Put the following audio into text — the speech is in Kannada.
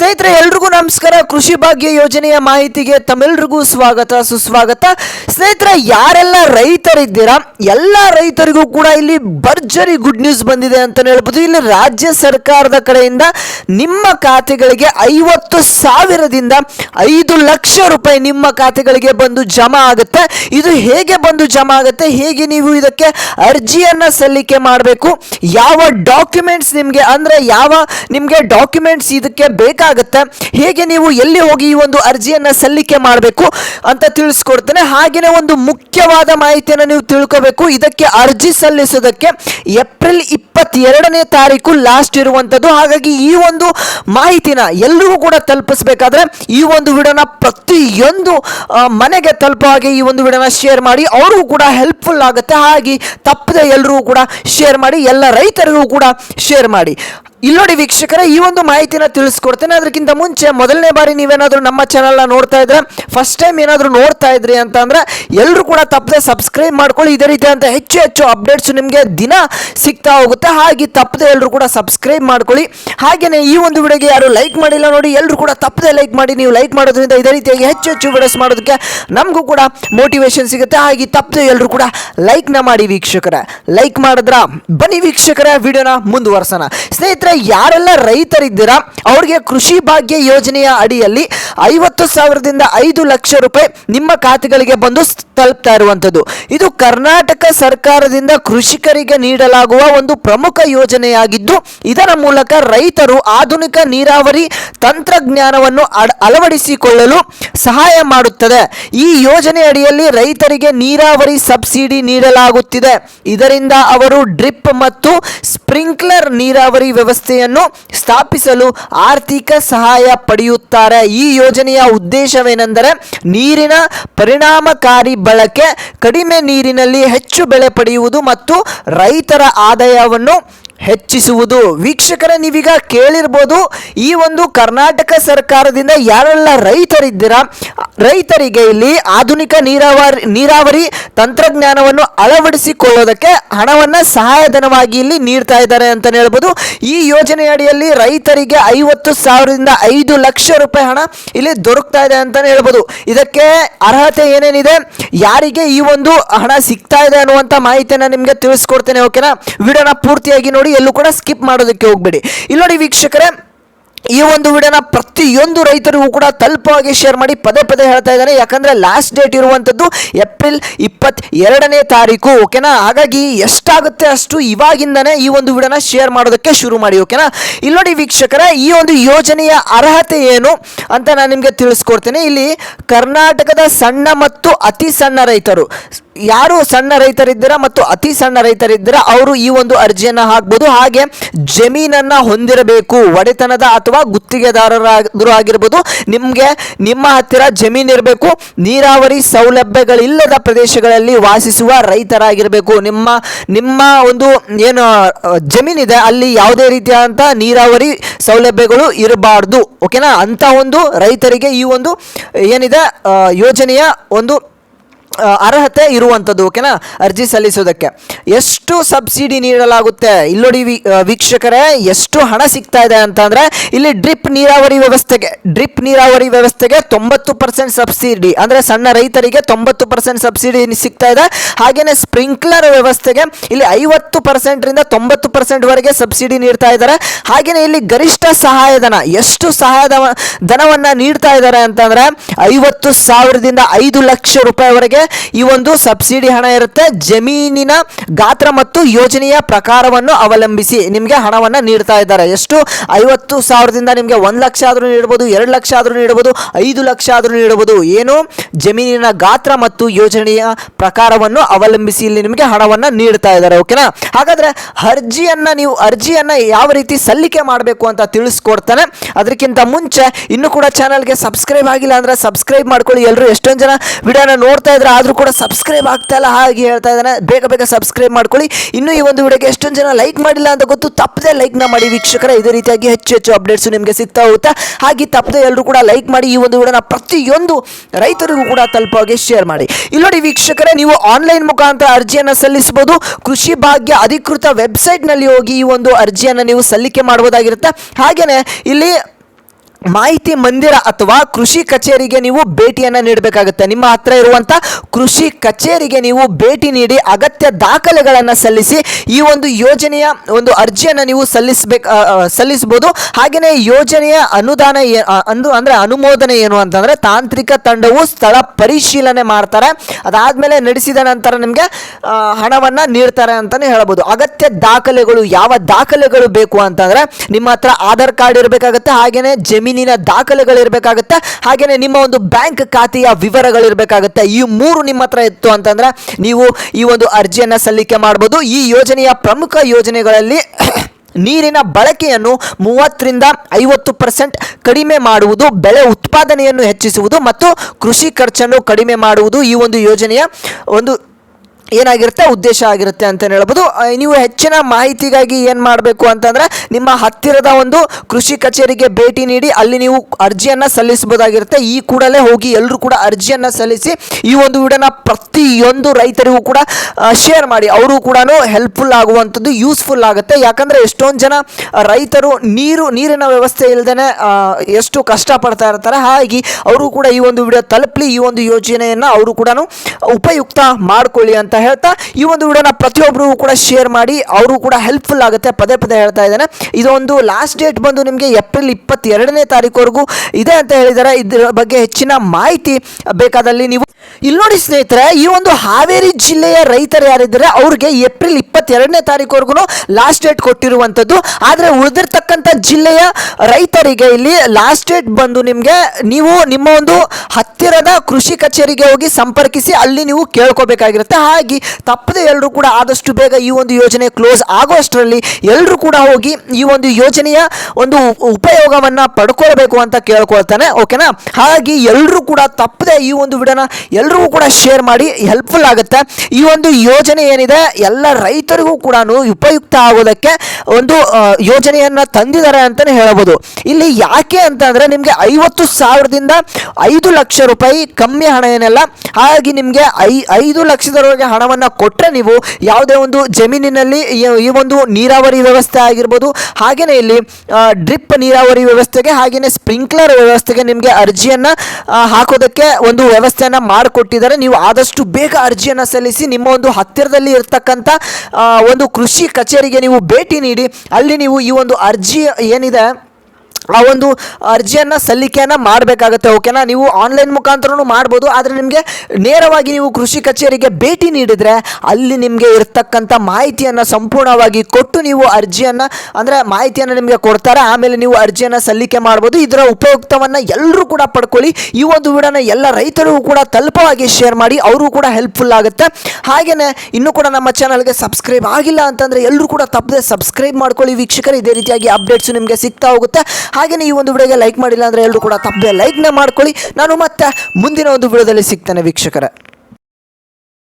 ಸ್ನೇಹಿತರೆ, ಎಲ್ರಿಗೂ ನಮಸ್ಕಾರ. ಕೃಷಿ ಭಾಗ್ಯ ಯೋಜನೆಯ ಮಾಹಿತಿಗೆ ತಮ್ಮೆಲ್ರಿಗೂ ಸ್ವಾಗತ, ಸುಸ್ವಾಗತ. ಸ್ನೇಹಿತರೆ, ಯಾರೆಲ್ಲ ರೈತರಿದ್ದೀರಾ? ಎಲ್ಲ ರೈತರಿಗೂ ಕೂಡ ಇಲ್ಲಿ ಭರ್ಜರಿ ಗುಡ್ ನ್ಯೂಸ್ ಬಂದಿದೆ ಅಂತ ಹೇಳ್ಬೋದು. ಇಲ್ಲಿ ರಾಜ್ಯ ಸರ್ಕಾರದ ಕಡೆಯಿಂದ ನಿಮ್ಮ ಖಾತೆಗಳಿಗೆ ಐವತ್ತು ಸಾವಿರದಿಂದ ಐದು ಲಕ್ಷ ರೂಪಾಯಿ ನಿಮ್ಮ ಖಾತೆಗಳಿಗೆ ಬಂದು ಜಮಾ ಆಗುತ್ತೆ. ಇದು ಹೇಗೆ ಬಂದು ಜಮಾ ಆಗುತ್ತೆ? ಹೇಗೆ ನೀವು ಇದಕ್ಕೆ ಅರ್ಜಿಯನ್ನ ಸಲ್ಲಿಕೆ ಮಾಡಬೇಕು? ಯಾವ ಡಾಕ್ಯುಮೆಂಟ್ಸ್ ನಿಮಗೆ, ಅಂದ್ರೆ ಯಾವ ನಿಮಗೆ ಡಾಕ್ಯುಮೆಂಟ್ಸ್ ಇದಕ್ಕೆ ಬೇಕಾಗುತ್ತೆ? ಹೇಗೆ ನೀವು ಎಲ್ಲಿ ಹೋಗಿ ಈ ಒಂದು ಅರ್ಜಿಯನ್ನು ಸಲ್ಲಿಕೆ ಮಾಡಬೇಕು ಅಂತ ತಿಳಿಸ್ಕೊಡ್ತೇನೆ. ಹಾಗೆಯೇ ಒಂದು ಮುಖ್ಯವಾದ ಮಾಹಿತಿಯನ್ನು ನೀವು ತಿಳ್ಕೋಬೇಕು. ಇದಕ್ಕೆ ಅರ್ಜಿ ಸಲ್ಲಿಸೋದಕ್ಕೆ ಏಪ್ರಿಲ್ ಇಪ್ಪತ್ತೆರಡನೇ ತಾರೀಕು ಲಾಸ್ಟ್ ಇರುವಂಥದ್ದು ಹಾಗಾಗಿ ಈ ಒಂದು ಮಾಹಿತಿನ ಎಲ್ಲರಿಗೂ ಕೂಡ ತಲುಪಿಸ್ಬೇಕಾದ್ರೆ ಈ ಒಂದು ವಿಡಿಯೋನ ಪ್ರತಿಯೊಂದು ಮನೆಗೆ ತಲುಪೋ ಹಾಗೆ ಈ ಒಂದು ವಿಡಿಯೋನ ಶೇರ್ ಮಾಡಿ. ಅವ್ರಿಗೂ ಕೂಡ ಹೆಲ್ಪ್ಫುಲ್ ಆಗುತ್ತೆ. ಹಾಗೆ ತಪ್ಪದೆ ಎಲ್ಲರಿಗೂ ಕೂಡ ಶೇರ್ ಮಾಡಿ. ಎಲ್ಲ ರೈತರಿಗೂ ಕೂಡ ಶೇರ್ ಮಾಡಿ. ಇಲ್ಲೋಡಿ ವೀಕ್ಷಕರೇ, ಈ ಒಂದು ಮಾಹಿತಿನ ತಿಳಿಸ್ಕೊಡ್ತೇನೆ. ಅದಕ್ಕಿಂತ ಮುಂಚೆ ಮೊದಲನೇ ಬಾರಿ ನೀವೇನಾದರೂ ನಮ್ಮ ಚಾನಲ್ನ ನೋಡ್ತಾ ಇದ್ರೆ ಫಸ್ಟ್ ಟೈಮ್ ಏನಾದರೂ ನೋಡ್ತಾ ಇದ್ರಿ ಅಂತ ಅಂದರೆ ಎಲ್ಲರೂ ಕೂಡ ತಪ್ಪದೆ ಸಬ್ಸ್ಕ್ರೈಬ್ ಮಾಡ್ಕೊಳ್ಳಿ. ಇದೇ ರೀತಿ ಅಂತ ಹೆಚ್ಚು ಹೆಚ್ಚು ಅಪ್ಡೇಟ್ಸ್ ನಿಮಗೆ ದಿನ ಸಿಗ್ತಾ ಹೋಗುತ್ತೆ. ಹಾಗೆ ತಪ್ಪದೆ ಎಲ್ಲರೂ ಕೂಡ ಸಬ್ಸ್ಕ್ರೈಬ್ ಮಾಡ್ಕೊಳ್ಳಿ. ಹಾಗೆಯೇ ಈ ಒಂದು ವಿಡಿಯೋಗೆ ಯಾರು ಲೈಕ್ ಮಾಡಿಲ್ಲ ನೋಡಿ ಎಲ್ಲರೂ ಕೂಡ ತಪ್ಪದೆ ಲೈಕ್ ಮಾಡಿ. ನೀವು ಲೈಕ್ ಮಾಡೋದ್ರಿಂದ ಇದೇ ರೀತಿಯಾಗಿ ಹೆಚ್ಚು ಹೆಚ್ಚು ವಿಡಿಯೋಸ್ ಮಾಡೋದಕ್ಕೆ ನಮಗೂ ಕೂಡ ಮೋಟಿವೇಶನ್ ಸಿಗುತ್ತೆ. ಹಾಗೆ ತಪ್ಪದೆ ಎಲ್ಲರೂ ಕೂಡ ಲೈಕ್ನ ಮಾಡಿ ವೀಕ್ಷಕರ. ಲೈಕ್ ಮಾಡಿದ್ರ ಬನ್ನಿ ವೀಕ್ಷಕರ, ವಿಡಿಯೋನ ಮುಂದುವರ್ಸೋಣ. ಸ್ನೇಹಿತರೆ ಯಾರೆಲ್ಲ ರೈತರಿದ್ದೀರಾ, ಅವ್ರಿಗೆ ಕೃಷಿ ಭಾಗ್ಯ ಯೋಜನೆಯ ಅಡಿಯಲ್ಲಿ ಐವತ್ತು ಸಾವಿರದಿಂದ ಐದು ಲಕ್ಷ ರೂಪಾಯಿ ನಿಮ್ಮ ಖಾತೆಗಳಿಗೆ ಬಂದು ತಲುಪ್ತಾ ಇರುವಂಥದ್ದು. ಇದು ಕರ್ನಾಟಕ ಸರ್ಕಾರದಿಂದ ಕೃಷಿಕರಿಗೆ ನೀಡಲಾಗುವ ಒಂದು ಪ್ರಮುಖ ಯೋಜನೆಯಾಗಿದ್ದು, ಇದರ ಮೂಲಕ ರೈತರು ಆಧುನಿಕ ನೀರಾವರಿ ತಂತ್ರಜ್ಞಾನವನ್ನು ಅಳವಡಿಸಿಕೊಳ್ಳಲು ಸಹಾಯ ಮಾಡುತ್ತದೆ. ಈ ಯೋಜನೆ ಅಡಿಯಲ್ಲಿ ರೈತರಿಗೆ ನೀರಾವರಿ ಸಬ್ಸಿಡಿ ನೀಡಲಾಗುತ್ತಿದೆ. ಇದರಿಂದ ಅವರು ಡ್ರಿಪ್ ಮತ್ತು ಸ್ಪ್ರಿಂಕ್ಲರ್ ನೀರಾವರಿ ವ್ಯವಸ್ಥೆಯನ್ನು ಸ್ಥಾಪಿಸಲು ಆರ್ಥಿಕ ಸಹಾಯ ಪಡೆಯುತ್ತಾರೆ. ಈ ಯೋಜನೆಯ ಉದ್ದೇಶವೇನೆಂದರೆ ನೀರಿನ ಪರಿಣಾಮಕಾರಿ ಬಳಕೆ, ಕಡಿಮೆ ನೀರಿನಲ್ಲಿ ಹೆಚ್ಚು ಬೆಳೆ ಪಡೆಯುವುದು ಮತ್ತು ರೈತರ ಆದಾಯವನ್ನು ಹೆಚ್ಚಿಸುವುದು. ವೀಕ್ಷಕರ, ನೀವೀಗ ಕೇಳಿರ್ಬೋದು, ಈ ಒಂದು ಕರ್ನಾಟಕ ಸರ್ಕಾರದಿಂದ ಯಾರೆಲ್ಲ ರೈತರಿದ್ದೀರಾ, ರೈತರಿಗೆ ಇಲ್ಲಿ ಆಧುನಿಕ ನೀರಾವರಿ ನೀರಾವರಿ ತಂತ್ರಜ್ಞಾನವನ್ನು ಅಳವಡಿಸಿಕೊಳ್ಳೋದಕ್ಕೆ ಹಣವನ್ನು ಸಹಾಯಧನವಾಗಿ ಇಲ್ಲಿ ನೀಡ್ತಾ ಇದ್ದಾರೆ ಅಂತ ಹೇಳ್ಬೋದು. ಈ ಯೋಜನೆ ಅಡಿಯಲ್ಲಿ ರೈತರಿಗೆ ಐವತ್ತು ಸಾವಿರದಿಂದ ಐದು ಲಕ್ಷ ರೂಪಾಯಿ ಹಣ ಇಲ್ಲಿ ದೊರಕ್ತಾ ಇದೆ ಅಂತಲೇ ಹೇಳ್ಬೋದು. ಇದಕ್ಕೆ ಅರ್ಹತೆ ಏನೇನಿದೆ? ಯಾರಿಗೆ ಈ ಒಂದು ಹಣ ಸಿಗ್ತಾ ಇದೆ ಅನ್ನುವಂಥ ಮಾಹಿತಿಯನ್ನು ನಿಮಗೆ ತಿಳಿಸ್ಕೊಡ್ತೇನೆ, ಓಕೆನಾ? ವಿಡಿಯೋನ ಪೂರ್ತಿಯಾಗಿ ನೋಡಿ. ಎಲ್ಲೂ ಕೂಡ ಸ್ಕಿಪ್ ಮಾಡೋದಕ್ಕೆ ಹೋಗ್ಬೇಡಿ. ಇಲ್ಲಿ ನೋಡಿ ವೀಕ್ಷಕರೇ ಈ ಒಂದು ವಿಡಿಯೋನ ಪ್ರತಿಯೊಂದು ರೈತರಿಗೂ ಕೂಡ ತಲುಪವಾಗಿ ಶೇರ್ ಮಾಡಿ ಪದೇ ಪದೇ ಹೇಳ್ತಾ ಇದ್ದಾನೆ ಯಾಕಂದ್ರೆ ಲಾಸ್ಟ್ ಡೇಟ್ ಇರುವಂಥದ್ದು ಏಪ್ರಿಲ್ ಇಪ್ಪತ್ ಎರಡನೇ ತಾರೀಕು ಓಕೆನಾ ಹಾಗಾಗಿ ಎಷ್ಟಾಗುತ್ತೆ ಅಷ್ಟು ಇವಾಗಿಂದನೇ ಈ ಒಂದು ವಿಡಿಯೋನ ಶೇರ್ ಮಾಡೋದಕ್ಕೆ ಶುರು ಮಾಡಿ ಓಕೆನಾ ಇಲ್ಲಿ ನೋಡಿ ವೀಕ್ಷಕರ, ಈ ಒಂದು ಯೋಜನೆಯ ಅರ್ಹತೆ ಏನು ಅಂತ ನಾನು ನಿಮಗೆ ತಿಳಿಸ್ಕೊಡ್ತೇನೆ. ಇಲ್ಲಿ ಕರ್ನಾಟಕದ ಸಣ್ಣ ಮತ್ತು ಅತಿ ಸಣ್ಣ ರೈತರು. ಯಾರು ಸಣ್ಣ ರೈತರಿದ್ದೀರಾ ಮತ್ತು ಅತಿ ಸಣ್ಣ ರೈತರಿದ್ದೀರಾ, ಅವರು ಈ ಒಂದು ಅರ್ಜಿಯನ್ನು ಹಾಕ್ಬೋದು. ಹಾಗೆ ಜಮೀನನ್ನು ಹೊಂದಿರಬೇಕು. ಒಡೆತನದ ಅಥವಾ ಗುತ್ತಿಗೆದಾರರಾದರೂ ಆಗಿರ್ಬೋದು, ನಿಮಗೆ ನಿಮ್ಮ ಹತ್ತಿರ ಜಮೀನು ಇರಬೇಕು, ನೀರಾವರಿ ಸೌಲಭ್ಯಗಳಿಲ್ಲದ ಪ್ರದೇಶಗಳಲ್ಲಿ ವಾಸಿಸುವ ರೈತರಾಗಿರಬೇಕು. ನಿಮ್ಮ ನಿಮ್ಮ ಒಂದು, ಏನು ಜಮೀನಿದೆ ಅಲ್ಲಿ ಯಾವುದೇ ರೀತಿಯಾದಂಥ ನೀರಾವರಿ ಸೌಲಭ್ಯಗಳು ಇರಬಾರ್ದು. ಓಕೆನಾ? ಅಂತ ಒಂದು ರೈತರಿಗೆ ಈ ಒಂದು ಏನಿದೆ ಯೋಜನೆಯ ಒಂದು ಅರ್ಹತೆ ಇರುವಂಥದ್ದು, ಓಕೆನಾ? ಅರ್ಜಿ ಸಲ್ಲಿಸೋದಕ್ಕೆ ಎಷ್ಟು ಸಬ್ಸಿಡಿ ನೀಡಲಾಗುತ್ತೆ? ಇಲ್ಲೋಡಿ ವೀಕ್ಷಕರೇ, ಎಷ್ಟು ಹಣ ಸಿಗ್ತಾ ಇದೆ ಅಂತಂದ್ರೆ, ಇಲ್ಲಿ ಡ್ರಿಪ್ ನೀರಾವರಿ ವ್ಯವಸ್ಥೆಗೆ, ಡ್ರಿಪ್ ನೀರಾವರಿ ವ್ಯವಸ್ಥೆಗೆ ತೊಂಬತ್ತು ಪರ್ಸೆಂಟ್ ಸಬ್ಸಿಡಿ, ಅಂದರೆ ಸಣ್ಣ ರೈತರಿಗೆ ತೊಂಬತ್ತು ಪರ್ಸೆಂಟ್ ಸಬ್ಸಿಡಿ ಸಿಗ್ತಾ ಇದೆ. ಹಾಗೆಯೇ ಸ್ಪ್ರಿಂಕ್ಲರ್ ವ್ಯವಸ್ಥೆಗೆ ಇಲ್ಲಿ ಐವತ್ತು ಪರ್ಸೆಂಟ್ರಿಂದ ತೊಂಬತ್ತು ಪರ್ಸೆಂಟ್ವರೆಗೆ ಸಬ್ಸಿಡಿ ನೀಡ್ತಾ ಇದ್ದಾರೆ. ಹಾಗೆಯೇ ಇಲ್ಲಿ ಗರಿಷ್ಠ ಸಹಾಯಧನ, ಎಷ್ಟು ಸಹಾಯದ ಧನವನ್ನು ನೀಡ್ತಾ ಇದ್ದಾರೆ ಅಂತಂದರೆ, ಐವತ್ತು ಸಾವಿರದಿಂದ ಐದು ಲಕ್ಷ ರೂಪಾಯಿವರೆಗೆ ಈ ಒಂದು ಸಬ್ಸಿಡಿ ಹಣ ಇರುತ್ತೆ. ಜಮೀನಿನ ಗಾತ್ರ ಮತ್ತು ಯೋಜನೆಯ ಪ್ರಕಾರವನ್ನು ಅವಲಂಬಿಸಿ ನಿಮಗೆ ಹಣವನ್ನ ನೀಡ್ತಾ ಇದ್ದಾರೆ. ಎಷ್ಟು? ಐವತ್ತು ಸಾವಿರದಿಂದ ನಿಮಗೆ ಒಂದು ಲಕ್ಷ ಆದರೂ ನೀಡಬಹುದು ಎರಡು ಲಕ್ಷ ಆದರೂ ನೀಡಬಹುದು ಐದು ಲಕ್ಷ ಆದರೂ ನೀಡಬಹುದು ಏನು? ಜಮೀನಿನ ಗಾತ್ರ ಮತ್ತು ಯೋಜನೆಯ ಪ್ರಕಾರವನ್ನು ಅವಲಂಬಿಸಿ ಇಲ್ಲಿ ನಿಮಗೆ ಹಣವನ್ನ ನೀಡ್ತಾ ಇದ್ದಾರೆ. ಓಕೆನಾ? ಹಾಗಾದ್ರೆ ಅರ್ಜಿಯನ್ನು ನೀವು ಅರ್ಜಿಯನ್ನು ಯಾವ ರೀತಿ ಸಲ್ಲಿಕೆ ಮಾಡಬೇಕು ಅಂತ ತಿಳಿಸ್ಕೊಡ್ತಾನೆ. ಅದಕ್ಕಿಂತ ಮುಂಚೆ ಇನ್ನು ಕೂಡ ಚಾನಲ್ಗೆ ಸಬ್ಸ್ಕ್ರೈಬ್ ಆಗಿಲ್ಲ ಅಂದ್ರೆ ಸಬ್ಸ್ಕ್ರೈಬ್ ಮಾಡ್ಕೊಳ್ಳಿ. ಎಲ್ಲರೂ ಎಷ್ಟೊಂದು ಜನ ವಿಡಿಯೋನ ನೋಡ್ತಾ ಇದ್ರೆ ಆದರೂ ಕೂಡ ಸಬ್ಸ್ಕ್ರೈಬ್ ಆಗ್ತಾ ಇಲ್ಲ, ಹಾಗೆ ಹೇಳ್ತಾ ಇದ್ದಾನೆ, ಬೇಗ ಬೇಗ ಸಬ್ಸ್ಕ್ರೈಬ್ ಮಾಡ್ಕೊಳ್ಳಿ. ಇನ್ನೂ ಈ ಒಂದು ವಿಡಿಯೋಗೆ ಎಷ್ಟೊಂದು ಜನ ಲೈಕ್ ಮಾಡಿಲ್ಲ ಅಂತ ಗೊತ್ತು, ತಪ್ಪದೆ ಲೈಕ್ನ ಮಾಡಿ ವೀಕ್ಷಕರ. ಇದೇ ರೀತಿಯಾಗಿ ಹೆಚ್ಚು ಹೆಚ್ಚು ಅಪ್ಡೇಟ್ಸ್ ನಿಮಗೆ ಸಿಗ್ತಾ ಹೋಗುತ್ತೆ. ಹಾಗೆ ತಪ್ಪದೆ ಎಲ್ಲರೂ ಕೂಡ ಲೈಕ್ ಮಾಡಿ ಈ ಒಂದು ವಿಡಿಯೋನ ಪ್ರತಿಯೊಂದು ರೈತರಿಗೂ ಕೂಡ ತಲುಪೋಗೆ ಶೇರ್ ಮಾಡಿ. ಇಲ್ಲಿ ನೋಡಿ ವೀಕ್ಷಕರೇ, ನೀವು ಆನ್ಲೈನ್ ಮುಖಾಂತರ ಅರ್ಜಿಯನ್ನು ಸಲ್ಲಿಸಬಹುದು. ಕೃಷಿ ಭಾಗ್ಯ ಅಧಿಕೃತ ವೆಬ್ಸೈಟ್ನಲ್ಲಿ ಹೋಗಿ ಈ ಒಂದು ಅರ್ಜಿಯನ್ನು ನೀವು ಸಲ್ಲಿಕೆ ಮಾಡಬಹುದಾಗಿರುತ್ತೆ. ಹಾಗೆಯೇ ಇಲ್ಲಿ ಮಾಹಿತಿ ಮಂದಿರ ಅಥವಾ ಕೃಷಿ ಕಚೇರಿಗೆ ನೀವು ಭೇಟಿಯನ್ನು ನೀಡಬೇಕಾಗುತ್ತೆ. ನಿಮ್ಮ ಹತ್ರ ಇರುವಂಥ ಕೃಷಿ ಕಚೇರಿಗೆ ನೀವು ಭೇಟಿ ನೀಡಿ ಅಗತ್ಯ ದಾಖಲೆಗಳನ್ನು ಸಲ್ಲಿಸಿ ಈ ಒಂದು ಯೋಜನೆಯ ಒಂದು ಅರ್ಜಿಯನ್ನು ನೀವು ಸಲ್ಲಿಸಬೇಕು ಸಲ್ಲಿಸಬಹುದು ಹಾಗೆಯೇ ಯೋಜನೆಯ ಅನುದಾನ ಅಂದು ಅಂದ್ರೆ ಅನುಮೋದನೆ ಏನು ಅಂತಂದ್ರೆ ತಾಂತ್ರಿಕ ತಂಡವು ಸ್ಥಳ ಪರಿಶೀಲನೆ ಮಾಡ್ತಾರೆ. ಅದಾದ್ಮೇಲೆ ನಡೆಸಿದ ನಂತರ ನಿಮಗೆ ಹಣವನ್ನ ನೀಡ್ತಾರೆ ಅಂತಾನೆ ಹೇಳ್ಬೋದು. ಅಗತ್ಯ ದಾಖಲೆಗಳು, ಯಾವ ದಾಖಲೆಗಳು ಬೇಕು ಅಂತಂದ್ರೆ ನಿಮ್ಮ ಹತ್ರ ಆಧಾರ್ ಕಾರ್ಡ್ ಇರಬೇಕಾಗುತ್ತೆ. ಹಾಗೇನೆ ಜಮೀನಿನ ದಾಖಲೆಗಳಿರಬೇಕಾಗುತ್ತೆ ಹಾಗೆಯೇ ನಿಮ್ಮ ಒಂದು ಬ್ಯಾಂಕ್ ಖಾತೆಯ ವಿವರಗಳಿರಬೇಕಾಗುತ್ತೆ. ಈ ಮೂರು ನಿಮ್ಮ ಹತ್ರ ಇತ್ತು ಅಂತಂದ್ರೆ ನೀವು ಈ ಒಂದು ಅರ್ಜಿಯನ್ನು ಸಲ್ಲಿಕೆ ಮಾಡ್ಬೋದು. ಈ ಯೋಜನೆಯ ಪ್ರಮುಖ ಯೋಜನೆಗಳಲ್ಲಿ ನೀರಿನ ಬಳಕೆಯನ್ನು ಮೂವತ್ತರಿಂದ ಐವತ್ತು ಪರ್ಸೆಂಟ್ ಕಡಿಮೆ ಮಾಡುವುದು, ಬೆಳೆ ಉತ್ಪಾದನೆಯನ್ನು ಹೆಚ್ಚಿಸುವುದು ಮತ್ತು ಕೃಷಿ ಖರ್ಚನ್ನು ಕಡಿಮೆ ಮಾಡುವುದು ಈ ಒಂದು ಯೋಜನೆಯ ಒಂದು ಏನಾಗಿರುತ್ತೆ? ಉದ್ದೇಶ ಆಗಿರುತ್ತೆ ಅಂತ ಹೇಳ್ಬೋದು. ನೀವು ಹೆಚ್ಚಿನ ಮಾಹಿತಿಗಾಗಿ ಏನು ಮಾಡಬೇಕು ಅಂತಂದರೆ, ನಿಮ್ಮ ಹತ್ತಿರದ ಒಂದು ಕೃಷಿ ಕಚೇರಿಗೆ ಭೇಟಿ ನೀಡಿ, ಅಲ್ಲಿ ನೀವು ಅರ್ಜಿಯನ್ನು ಸಲ್ಲಿಸಬಹುದಾಗಿರುತ್ತೆ. ಈ ಕೂಡಲೇ ಹೋಗಿ ಎಲ್ಲರೂ ಕೂಡ ಅರ್ಜಿಯನ್ನು ಸಲ್ಲಿಸಿ, ಈ ಒಂದು ವಿಡಿಯೋನ ಪ್ರತಿಯೊಂದು ರೈತರಿಗೂ ಕೂಡ ಶೇರ್ ಮಾಡಿ. ಅವರು ಕೂಡ ಹೆಲ್ಪ್ಫುಲ್ ಆಗುವಂಥದ್ದು ಯೂಸ್ಫುಲ್ ಆಗುತ್ತೆ. ಯಾಕಂದರೆ ಎಷ್ಟೊಂದು ಜನ ರೈತರು ನೀರು, ನೀರಿನ ವ್ಯವಸ್ಥೆ ಇಲ್ಲದೇ ಎಷ್ಟು ಕಷ್ಟಪಡ್ತಾ ಇರ್ತಾರೆ. ಹಾಗಾಗಿ ಅವರು ಕೂಡ ಈ ಒಂದು ವಿಡಿಯೋ ತಲುಪಲಿ. ಈ ಒಂದು ಯೋಜನೆಯನ್ನು ಅವರು ಕೂಡ ಉಪಯುಕ್ತ ಮಾಡಿಕೊಳ್ಳಿ ಅಂತ ಹೇಳ್ತಾ, ಈ ಒಂದು ವಿಡಿಯೋನ ಪ್ರತಿಯೊಬ್ಬರು ಕೂಡ ಶೇರ್ ಮಾಡಿ ಅವರು ಕೂಡ ಹೆಲ್ಪ್ಫುಲ್ ಆಗುತ್ತೆ. ಪದೇ ಪದೇ ಹೇಳ್ತಾ ಇದ್ದಾನೆ. ಇದೊಂದು ಲಾಸ್ಟ್ ಡೇಟ್ ಬಂದು ನಿಮಗೆ ಏಪ್ರಿಲ್ ಇಪ್ಪತ್ತೆರಡನೇ ತಾರೀಕುವರೆಗೂ ಇದೆ ಅಂತ ಹೇಳಿದ್ದಾರೆ. ಇದರ ಬಗ್ಗೆ ಹೆಚ್ಚಿನ ಮಾಹಿತಿ ಬೇಕಾದಲ್ಲಿ ನೀವು ಇಲ್ಲಿ ನೋಡಿ ಸ್ನೇಹಿತರೆ, ಈ ಒಂದು ಹಾವೇರಿ ಜಿಲ್ಲೆಯ ರೈತರು ಯಾರಿದ್ದಾರೆ, ಅವ್ರಿಗೆ ಏಪ್ರಿಲ್ ಇಪ್ಪತ್ತೆರಡನೇ ತಾರೀಕುವರೆಗೂ ಲಾಸ್ಟ್ ಡೇಟ್ ಕೊಟ್ಟಿರುವಂಥದ್ದು. ಆದರೆ ಉಳಿದಿರ್ತಕ್ಕಂಥ ಜಿಲ್ಲೆಯ ರೈತರಿಗೆ ಇಲ್ಲಿ ಲಾಸ್ಟ್ ಡೇಟ್ ಬಂದು ನಿಮಗೆ ನೀವು ನಿಮ್ಮ ಒಂದು ಹತ್ತಿರದ ಕೃಷಿ ಕಚೇರಿಗೆ ಹೋಗಿ ಸಂಪರ್ಕಿಸಿ ಅಲ್ಲಿ ನೀವು ಕೇಳ್ಕೋಬೇಕಾಗಿರುತ್ತೆ. ಹಾಗೆ ತಪ್ಪದೆ ಎಲ್ಲರೂ ಕೂಡ ಆದಷ್ಟು ಬೇಗ ಈ ಒಂದು ಯೋಜನೆ ಕ್ಲೋಸ್ ಆಗೋ ಅಷ್ಟರಲ್ಲಿ ಎಲ್ಲರೂ ಕೂಡ ಹೋಗಿ ಈ ಒಂದು ಯೋಜನೆಯ ಒಂದು ಉಪಯೋಗವನ್ನು ಪಡ್ಕೊಳ್ಬೇಕು ಅಂತ ಕೇಳ್ಕೊಳ್ತಾನೆ ಓಕೆನಾ ಹಾಗೆ ಎಲ್ಲರೂ ಕೂಡ ತಪ್ಪದೆ ಈ ಒಂದು ವಿಡಿಯೋನ ಎಲ್ರಿಗೂ ಕೂಡ ಶೇರ್ ಮಾಡಿ ಹೆಲ್ಪ್ಫುಲ್ ಆಗುತ್ತೆ. ಈ ಒಂದು ಯೋಜನೆ ಏನಿದೆ, ಎಲ್ಲ ರೈತರಿಗೂ ಕೂಡ ಉಪಯುಕ್ತ ಆಗೋದಕ್ಕೆ ಒಂದು ಯೋಜನೆಯನ್ನು ತಂದಿದ್ದಾರೆ ಅಂತಲೇ ಹೇಳಬಹುದು. ಇಲ್ಲಿ ಯಾಕೆ ಅಂತಂದ್ರೆ ನಿಮಗೆ ಐವತ್ತು ಸಾವಿರದಿಂದ ಐದು ಲಕ್ಷ ರೂಪಾಯಿ ಕಮ್ಮಿ ಹಣ ಏನಲ್ಲ ಹಾಗಾಗಿ ನಿಮಗೆ ಐ, ಐದು ಲಕ್ಷದವರೆಗೆ ಹಣವನ್ನು ಕೊಟ್ಟರೆ ನೀವು ಯಾವುದೇ ಒಂದು ಜಮೀನಿನಲ್ಲಿ ಈ- ಒಂದು ನೀರಾವರಿ ವ್ಯವಸ್ಥೆ ಆಗಿರ್ಬೋದು ಹಾಗೆಯೇ ಇಲ್ಲಿ ಡ್ರಿಪ್ ನೀರಾವರಿ ವ್ಯವಸ್ಥೆಗೆ ಹಾಗೆಯೇ ಸ್ಪ್ರಿಂಕ್ಲರ್ ವ್ಯವಸ್ಥೆಗೆ ನಿಮಗೆ ಅರ್ಜಿಯನ್ನು ಹಾಕೋದಕ್ಕೆ ಒಂದು ವ್ಯವಸ್ಥೆಯನ್ನು ಮಾಡಿಕೊಟ್ಟಿದ್ದಾರೆ ನೀವು ಆದಷ್ಟು ಬೇಗ ಅರ್ಜಿಯನ್ನು ಸಲ್ಲಿಸಿ ನಿಮ್ಮ ಒಂದು ಹತ್ತಿರದಲ್ಲಿ ಇರತಕ್ಕಂಥ ಒಂದು ಕೃಷಿ ಕಚೇರಿಗೆ ನೀವು ಭೇಟಿ ನೀಡಿ. ಅಲ್ಲಿ ನೀವು ಈ ಒಂದು ಅರ್ಜಿ ಏನಿದೆ ಆ ಒಂದು ಅರ್ಜಿಯನ್ನು ಸಲ್ಲಿಕೆಯನ್ನು ಮಾಡಬೇಕಾಗತ್ತೆ ಓಕೆನಾ ನೀವು ಆನ್ಲೈನ್ ಮುಖಾಂತರನೂ ಮಾಡ್ಬೋದು, ಆದರೆ ನಿಮಗೆ ನೇರವಾಗಿ ನೀವು ಕೃಷಿ ಕಚೇರಿಗೆ ಭೇಟಿ ನೀಡಿದರೆ ಅಲ್ಲಿ ನಿಮಗೆ ಇರತಕ್ಕಂಥ ಮಾಹಿತಿಯನ್ನು ಸಂಪೂರ್ಣವಾಗಿ ಕೊಟ್ಟು ನೀವು ಅರ್ಜಿಯನ್ನು, ಅಂದರೆ ಮಾಹಿತಿಯನ್ನು ನಿಮಗೆ ಕೊಡ್ತಾರೆ, ಆಮೇಲೆ ನೀವು ಅರ್ಜಿಯನ್ನು ಸಲ್ಲಿಕೆ ಮಾಡ್ಬೋದು. ಇದರ ಉಪಯುಕ್ತವನ್ನು ಎಲ್ಲರೂ ಕೂಡ ಪಡ್ಕೊಳ್ಳಿ. ಈ ಒಂದು ವಿಡಿಯೋನ ಎಲ್ಲ ರೈತರಿಗೂ ಕೂಡ ತಲುಪವಾಗಿ ಶೇರ್ ಮಾಡಿ ಅವರು ಕೂಡ ಹೆಲ್ಪ್ಫುಲ್ ಆಗುತ್ತೆ. ಹಾಗೆಯೇ ಇನ್ನೂ ಕೂಡ ನಮ್ಮ ಚಾನಲ್ಗೆ ಸಬ್ಸ್ಕ್ರೈಬ್ ಆಗಿಲ್ಲ ಅಂತಂದರೆ ಎಲ್ಲರೂ ಕೂಡ ತಪ್ಪದೆ ಸಬ್ಸ್ಕ್ರೈಬ್ ಮಾಡ್ಕೊಳ್ಳಿ. ವೀಕ್ಷಕರು, ಇದೇ ರೀತಿಯಾಗಿ ಅಪ್ಡೇಟ್ಸು ನಿಮಗೆ ಸಿಗ್ತಾ ಹೋಗುತ್ತೆ. ಹಾಗೆಯೇ ಈ ಒಂದು ವಿಡಿಯೋಗೆ ಲೈಕ್ ಮಾಡಿಲ್ಲ ಅಂದರೆ ಎಲ್ಲರೂ ಕೂಡ ತಪ್ಪದೆ ಲೈಕ್ನ ಮಾಡ್ಕೊಳ್ಳಿ. ನಾನು ಮತ್ತೆ ಮುಂದಿನ ಒಂದು ವಿಡಿಯೋದಲ್ಲಿ ಸಿಗ್ತೇನೆ ವೀಕ್ಷಕರೇ.